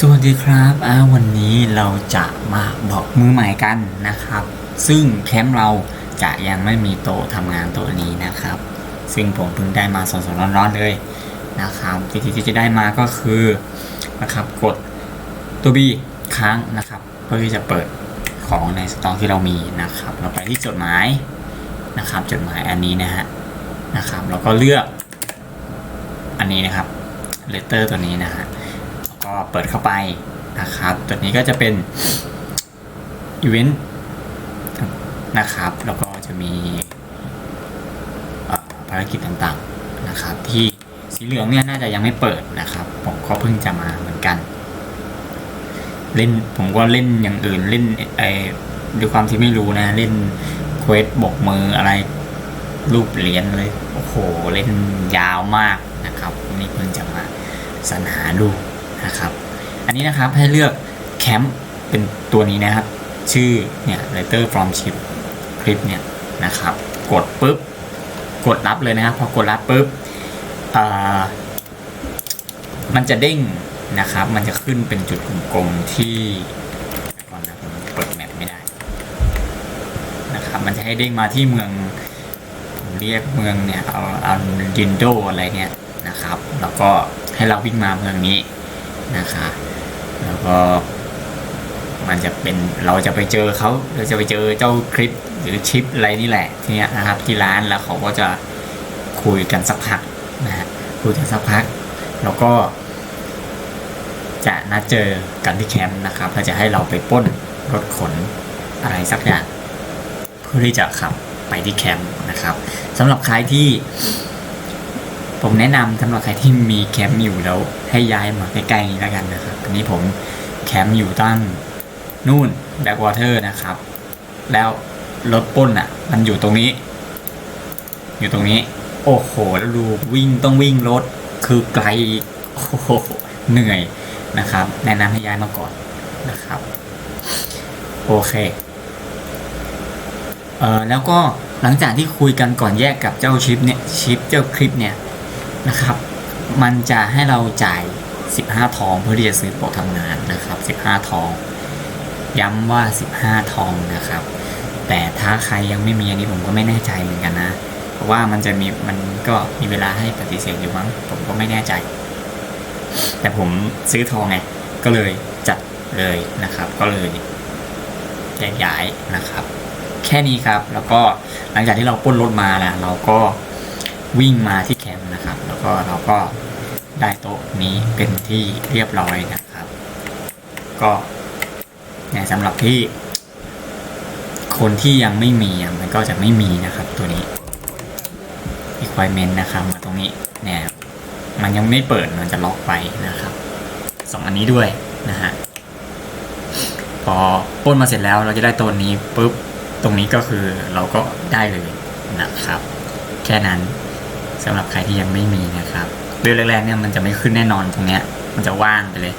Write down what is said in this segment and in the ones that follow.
สวัสดีครับอาวันนี้เราจะมาบอกมือใหม่กันนะครับ ซึ่งแคมป์เราจะยังไม่มีโต๊ะทำงานโต๊ะนี้นะครับ ซึ่งผมเพิ่งได้มาสดๆร้อนๆเลยนะครับวิธีที่จะได้มาก็คือนะครับกดตัว B ค้างนะครับ เพื่อที่จะเปิดของในสต็อกที่เรามีนะครับ เราไปที่จดหมายนะครับ จดหมายอันนี้นะฮะนะครับแล้วก็เลือกอันนี้นะครับเลเตอร์ตัวนี้นะฮะ เปิดเข้าไปนะครับตัวนี้ก็จะเป็นอีเวนต์นะครับ แล้วก็จะมีภารกิจต่างๆนะครับที่สีเหลืองเนี่ยน่าจะยังไม่เปิดนะครับ ผมก็เพิ่งจะมาเหมือนกัน เล่นผมก็เล่นอย่างอื่นเล่นไอ้ด้วยความที่ไม่รู้นะ เล่นเควสบกมืออะไรรูปเหรียญเลยโอ้โห เล่นยาวมากนะครับ นี่เพิ่งจะมาสรรหาดู นะครับ อันนี้นะครับให้เลือกแคมป์เป็นตัวนี้นะครับ ชื่อเนี่ย letter from ship คลิปเนี่ยนะครับ กดปุ๊บ กดรับเลยนะครับพอกดรับปุ๊บอ่ามันจะเด้งนะครับ มันจะขึ้นเป็นจุดกลมๆที่ก่อนนะผมเปิดแมปไม่ได้นะครับ มันจะให้เด้งมาที่เมืองเรียกเมืองเนี่ยเอาเอาดินโดอะไรเนี่ยนะครับ แล้วก็ให้เราวิ่งมาเมืองนี้ นะคะ แล้วก็มันจะเป็นเราจะไปเจอเขาเราจะไปเจอเจ้าคลิปหรือชิปอะไรนี่แหละทีเนี้ยนะครับที่ร้านแล้วเขาก็จะคุยกันสักพักนะฮะคุยกันสักพัก แล้วก็ จะนัดเจอกันที่แคมป์นะครับเพื่อจะให้เราไปป้นรถขนอะไรสักอย่างเพื่อที่จะขับไปที่แคมป์นะครับสำหรับใครที่ผมแนะนำสำหรับใครที่มีแคมป์อยู่แล้ว ให้ย้ายมาใกล้ๆนี้แล้วกันนะครับอันนี้ผมแคมป์อยู่ตั้งนู่นแบ็กวอเตอร์นะครับ แล้วรถป้นอะ มันอยู่ตรงนี้ อยู่ตรงนี้ โอ้โหแล้วดูวิ่งต้องวิ่งรถคือไกลโอ้โหเหนื่อยนะครับ แนะนำให้ย้ายมาก่อนนะครับ โอเคเอ่อแล้วก็หลังจากที่คุยกันก่อนแยกกับเจ้าชิปเนี่ยชิปเจ้าคลิปเนี่ยนะครับ มันจะให้เราจ่าย 15 ทองเพื่อที่จะซื้อโปรทำงานนะครับ 15 ทอง ย้ำว่า 15 ทองนะครับ แต่ถ้าใครยังไม่มีอันนี้ผมก็ไม่แน่ใจเหมือนกันนะ เพราะว่ามันจะมีมันก็มีเวลาให้ปฏิเสธอยู่มั้งผมก็ไม่แน่ใจ แต่ผมซื้อทองไงก็เลยจัดเลยนะครับ ก็เลยแยกย้ายนะครับ แค่นี้ครับแล้วก็หลังจากที่เราป้นรถมาแล้วเราก็ วิ่งมาที่แคมป์นะครับ แล้วก็เราก็ได้โต๊ะนี้เป็นที่เรียบร้อยนะครับ ก็เนี่ยสำหรับที่ คนที่ยังไม่มีมันก็จะไม่มีนะครับตัวนี้ requirement นะครับมาตรงนี้เนี่ยมันยังไม่เปิดมันจะล็อกไปนะครับสองอันนี้ด้วยนะฮะพอป้นมาเสร็จแล้วเราจะได้ตัวนี้ปุ๊บตรงนี้ก็คือเราก็ได้เลยนะครับ แค่นั้น สำหรับใครที่ยังไม่มีนะครับเดือนแรกๆเนี่ยมันจะไม่ขึ้นแน่นอนตรงเนี้ย มันจะว่างไปเลย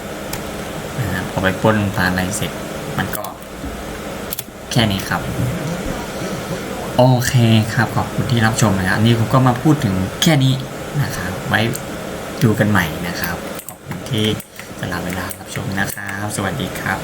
นะครับพอไปป้นผ่านอะไรเสร็จ มันก็ แค่นี้ครับ โอเคครับขอบคุณที่รับชมนะครับนี่ผมก็มาพูดถึงแค่นี้นะครับ ไว้ดูกันใหม่นะครับ ขอบคุณที่สละเวลารับชมนะครับ สวัสดีครับ